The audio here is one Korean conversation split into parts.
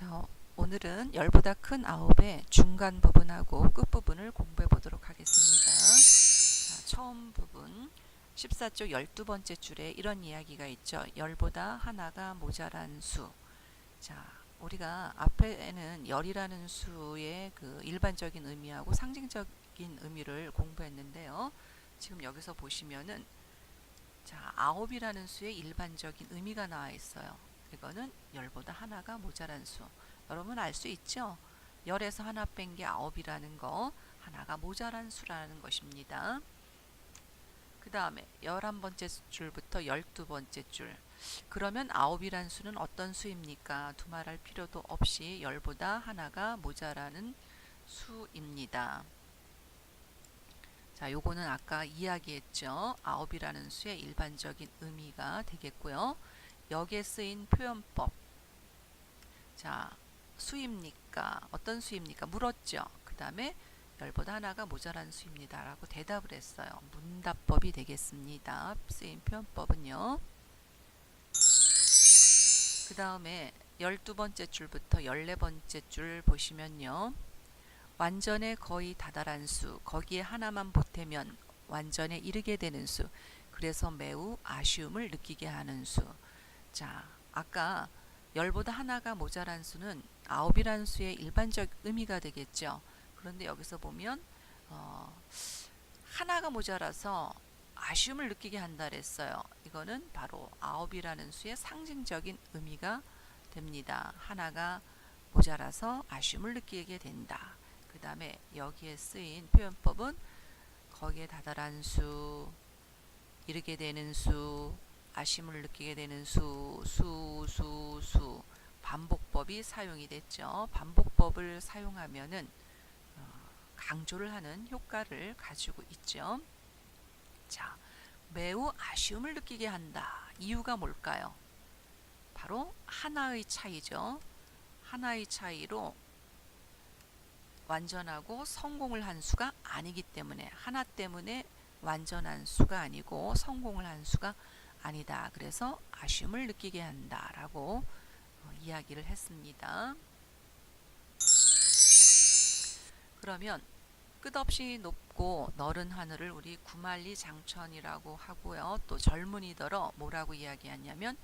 자, 오늘은 열보다 큰 아홉의 중간 부분하고 끝 부분을 공부해 보도록 하겠습니다. 자, 처음 부분 14쪽 12번째 줄에 이런 이야기가 있죠. 열보다 하나가 모자란 수. 자, 우리가 앞에는 열이라는 수의 그 일반적인 의미하고 상징적인 의미를 공부했는데요. 지금 여기서 보시면은 자, 아홉이라는 수의 일반적인 의미가 나와 있어요. 이거는 열보다 하나가 모자란 수. 여러분 알 수 있죠? 열에서 하나 뺀 게 아홉이라는 거, 하나가 모자란 수라는 것입니다. 그 다음에 열한 번째 줄부터 열두 번째 줄. 그러면 아홉이란 수는 어떤 수입니까? 두말할 필요도 없이 열보다 하나가 모자라는 수입니다. 자, 요거는 아까 이야기했죠. 아홉이라는 수의 일반적인 의미가 되겠고요. 여기에 쓰인 표현법. 자, 수입니까? 어떤 수입니까? 물었죠. 그 다음에 열보다 하나가 모자란 수입니다. 라고 대답을 했어요. 문답법이 되겠습니다. 쓰인 표현법은요. 그 다음에 열두 번째 줄부터 열네 번째 줄 보시면요. 완전에 거의 다다란 수, 거기에 하나만 보태면 완전에 이르게 되는 수, 그래서 매우 아쉬움을 느끼게 하는 수. 자, 아까 열보다 하나가 모자란 수는 아홉이란 수의 일반적 의미가 되겠죠. 그런데 여기서 보면 어, 하나가 모자라서 아쉬움을 느끼게 한다 그랬어요. 이거는 바로 아홉이라는 수의 상징적인 의미가 됩니다. 하나가 모자라서 아쉬움을 느끼게 된다. 그 다음에 여기에 쓰인 표현법은 거기에 다다란 수, 이르게 되는 수, 아쉬움을 느끼게 되는 수, 수, 수, 수 반복법이 사용이 됐죠. 반복법을 사용하면은 어, 강조를 하는 효과를 가지고 있죠. 자, 매우 아쉬움을 느끼게 한다. 이유가 뭘까요? 바로 하나의 차이죠. 하나의 차이로 완전하고 성공을 한 수가 아니기 때문에 하나 때문에 완전한 수가 아니고 성공을 한 수가. 그래서 아쉬움을 느끼게 한다 라고 어, 이야기를 했습니다. 그러면 끝없이 높고 너른 하늘을 우리 구만리 장천이라고 하고요. 또 젊은이더러 뭐라고 이야기하냐면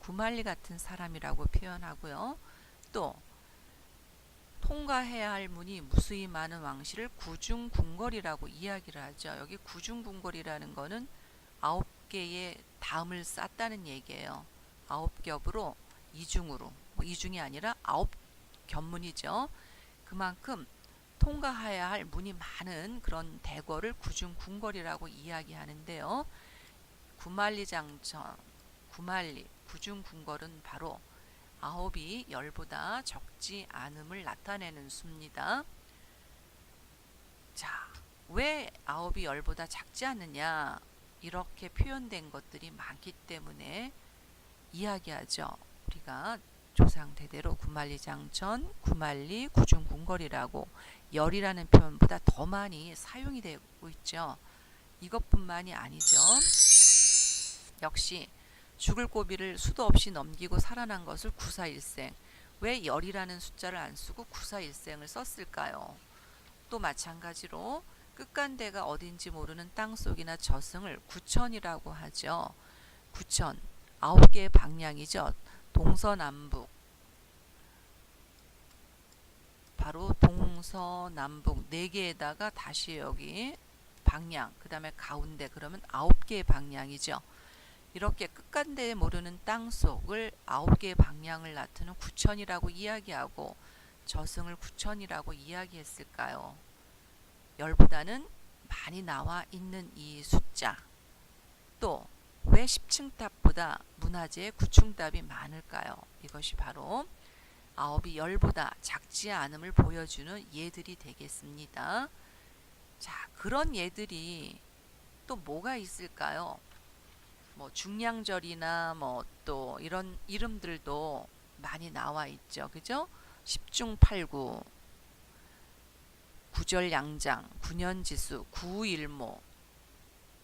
구만리 같은 사람이라고 표현하고요. 또 통과해야 할 문이 무수히 많은 왕실을 구중궁궐이라고 이야기를 하죠. 여기 구중궁궐이라는 거는 아홉 개의 담을 쌓다는 얘기예요. 아홉 겹으로 이중으로 뭐 이중이 아니라 아홉 겹문이죠. 그만큼 통과해야 할 문이 많은 그런 대궐을 구중 궁궐이라고 이야기하는데요. 구만리장천, 구만리, 구중 궁궐은 바로 아홉이 열보다 적지 않음을 나타내는 수입니다. 자, 왜 아홉이 열보다 작지 않느냐? 이렇게 표현된 것들이 많기 때문에 이야기하죠. 우리가 조상 대대로 구만리 장천, 구만리, 구중궁궐이라고 열이라는 표현보다 더 많이 사용이 되고 있죠. 이것뿐만이 아니죠. 역시 죽을 고비를 수도 없이 넘기고 살아난 것을 구사일생. 왜 열이라는 숫자를 안 쓰고 구사일생을 썼을까요? 또 마찬가지로 끝간대가 어딘지 모르는 땅속이나 저승을 구천이라고 하죠. 구천, 아홉 개의 방향이죠. 동서남북. 바로 동서남북 네 개에다가 다시 여기 방향, 그 다음에 가운데 그러면 아홉 개의 방향이죠. 이렇게 끝간대에 모르는 땅속을 아홉 개의 방향을 나타내는 구천이라고 이야기하고 저승을 구천이라고 이야기했을까요? 열보다는 많이 나와 있는 이 숫자. 또 왜 10층 탑보다 문화재의 9층 탑이 많을까요? 이것이 바로 아홉이 열보다 작지 않음을 보여주는 예들이 되겠습니다. 자, 그런 예들이 또 뭐가 있을까요? 뭐 중량절이나 뭐 또 이런 이름들도 많이 나와 있죠. 그죠? 10중 8구, 구절양장, 구년지수, 구일모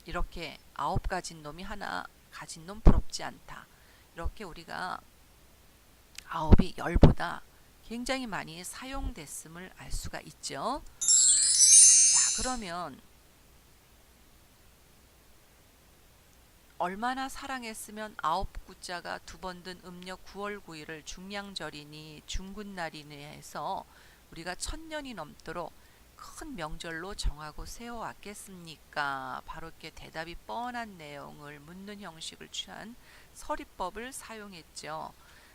이렇게 아홉 가진 놈이 하나 가진 놈 부럽지 않다. 이렇게 우리가 아홉이 열보다 굉장히 많이 사용됐음을 알 수가 있죠. 자, 그러면 얼마나 사랑했으면 아홉 구자가 두 번 든 음력 9월 9일을 중량절이니 중군날이니 해서 우리가 천년이 넘도록 큰 명절로 정하고 세워왔겠습니까? 바로 이렇게 대답이 뻔한 내용을 묻는 형식을 취한 서리법을 사용했죠.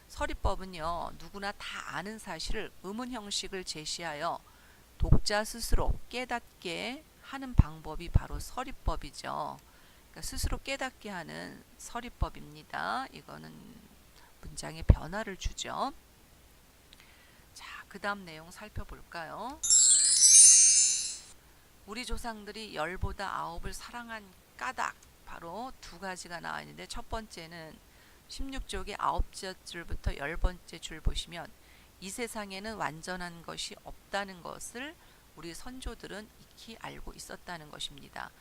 서리법은요, 누구나 다 아는 사실을 의문 형식을 제시하여 독자 스스로 깨닫게 하는 방법이 바로 서리법이죠. 그러니까 스스로 깨닫게 하는 서리법입니다. 이거는 문장에 변화를 주죠. 자, 그 다음 내용 살펴볼까요? 우리 조상들이 열보다 아홉을 사랑한 까닭 바로 두 가지가 나와 있는데 첫 번째는 16쪽의 아홉째 줄부터 열 번째 줄 보시면 이 세상에는 완전한 것이 없다는 것을 우리 선조들은 익히 알고 있었다는 것입니다.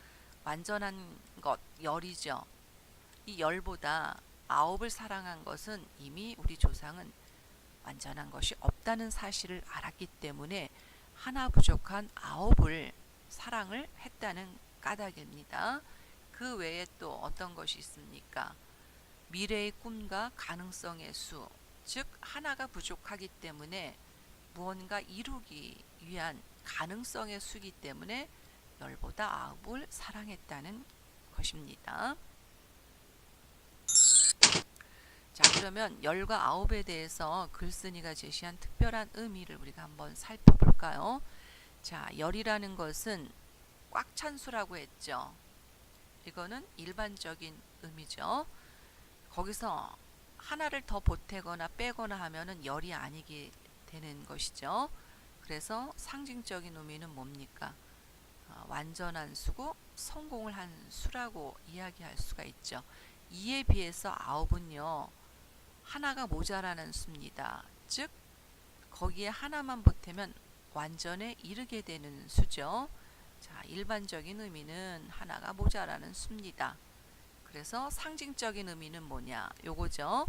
완전한 것 열이죠. 이 열보다 아홉을 사랑한 것은 이미 우리 조상은 완전한 것이 없다는 사실을 알았기 때문에 하나 부족한 아홉을 사랑을 했다는 까닭입니다. 그 외에 또 어떤 것이 있습니까? 미래의 꿈과 가능성의 수, 즉 하나가 부족하기 때문에 무언가 이루기 위한 가능성의 수기 때문에 열보다 아홉을 사랑했다는 것입니다. 자 그러면 열과 아홉에 대해서 글쓴이가 제시한 특별한 의미를 우리가 한번 살펴볼까요? 자 열이라는 것은 꽉 찬 수라고 했죠. 이거는 일반적인 의미죠. 거기서 하나를 더 보태거나 빼거나 하면은 열이 아니게 되는 것이죠. 그래서 상징적인 의미는 뭡니까? 어, 완전한 수고 성공을 한 수라고 이야기할 수가 있죠. 이에 비해서 아홉은요 하나가 모자라는 수입니다. 즉 거기에 하나만 보태면 완전에 이르게 되는 수죠. 자, 일반적인 의미는 하나가 모자라는 수입니다. 그래서 상징적인 의미는 뭐냐? 요거죠.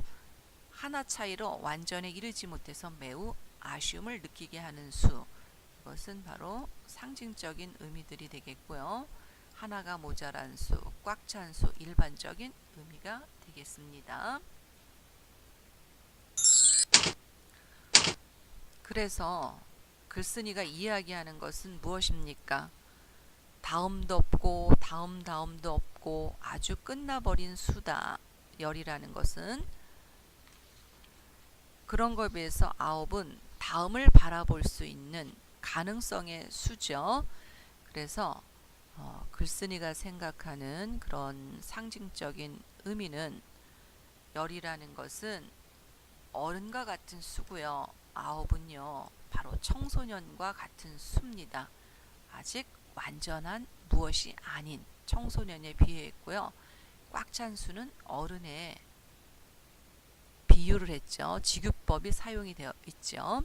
하나 차이로 완전에 이르지 못해서 매우 아쉬움을 느끼게 하는 수. 이것은 바로 상징적인 의미들이 되겠고요. 하나가 모자란 수, 꽉 찬 수, 일반적인 의미가 되겠습니다. 그래서 글쓴이가 이야기하는 것은 무엇입니까? 다음도 없고 다음 다음도 없고 아주 끝나버린 수다. 열이라는 것은 그런 것에 비해서 아홉은 다음을 바라볼 수 있는 가능성의 수죠. 그래서 어, 글쓴이가 생각하는 그런 상징적인 의미는 열이라는 것은 어른과 같은 수고요. 아홉은요, 바로 청소년과 같은 수입니다. 아직 완전한 무엇이 아닌 청소년에 비유했고요. 꽉 찬 수는 어른의 비유를 했죠. 지규법이 사용이 되어 있죠.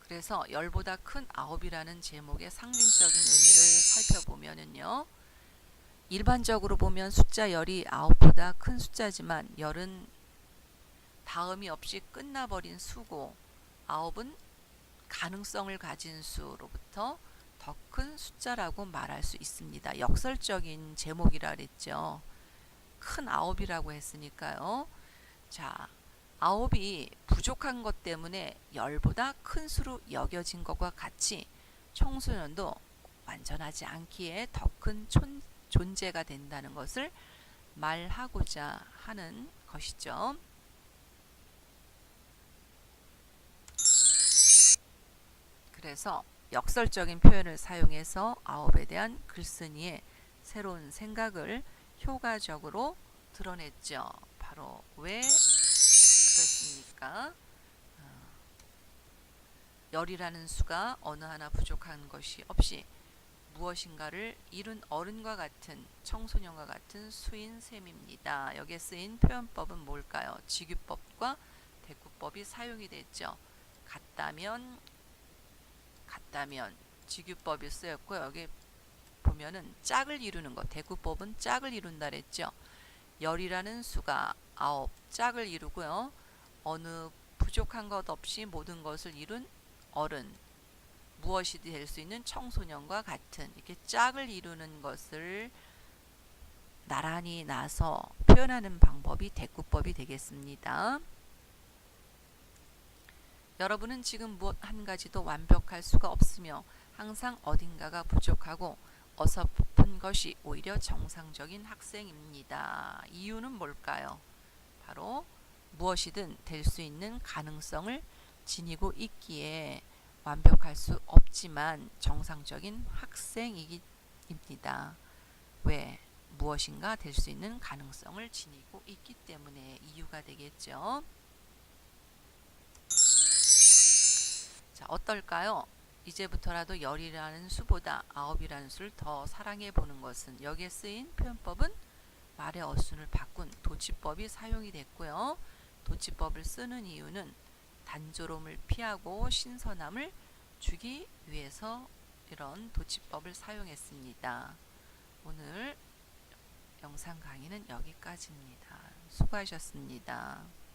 그래서 열보다 큰 아홉이라는 제목의 상징적인 의미를 살펴보면은요. 일반적으로 보면 숫자 열이 아홉보다 큰 숫자지만 열은 다음이 없이 끝나버린 수고 아홉은 가능성을 가진 수로부터 더 큰 숫자라고 말할 수 있습니다. 역설적인 제목이라 그랬죠. 큰 아홉이라고 했으니까요. 자, 아홉이 부족한 것 때문에 열보다 큰 수로 여겨진 것과 같이 청소년도 완전하지 않기에 더 큰 존재가 된다는 것을 말하고자 하는 것이죠. 그래서 역설적인 표현을 사용해서 아홉에 대한 글쓴이의 새로운 생각을 효과적으로 드러냈죠. 바로 왜 그렇습니까? 어, 열이라는 수가 어느 하나 부족한 것이 없이 무엇인가를 이룬 어른과 같은 청소년과 같은 수인 셈입니다. 여기에 쓰인 표현법은 뭘까요? 지규법과 대구법이 사용이 됐죠. 같다면 같다면 지규법이 쓰였고 여기 보면은 짝을 이루는 것 대구법은 짝을 이룬다 그랬죠. 열이라는 수가 아홉 짝을 이루고요. 어느 부족한 것 없이 모든 것을 이룬 어른 무엇이든 될수 있는 청소년과 같은 이렇게 짝을 이루는 것을 나란히 나서 표현하는 방법이 대꾸법이 되겠습니다. 여러분은 지금 무엇 한 가지도 완벽할 수가 없으며 항상 어딘가가 부족하고 어설픈 것이 오히려 정상적인 학생입니다. 이유는 뭘까요? 바로 무엇이든 될 수 있는 가능성을 지니고 있기에 완벽할 수 없지만 정상적인 학생이기입니다. 왜? 무엇인가 될 수 있는 가능성을 지니고 있기 때문에 이유가 되겠죠. 자, 어떨까요? 이제부터라도 열이라는 수보다 아홉이라는 수를 더 사랑해 보는 것은 여기에 쓰인 표현법은 말의 어순을 바꾼 도치법이 사용이 됐고요. 도치법을 쓰는 이유는 단조로움을 피하고 신선함을 주기 위해서 이런 도치법을 사용했습니다. 오늘 영상 강의는 여기까지입니다. 수고하셨습니다.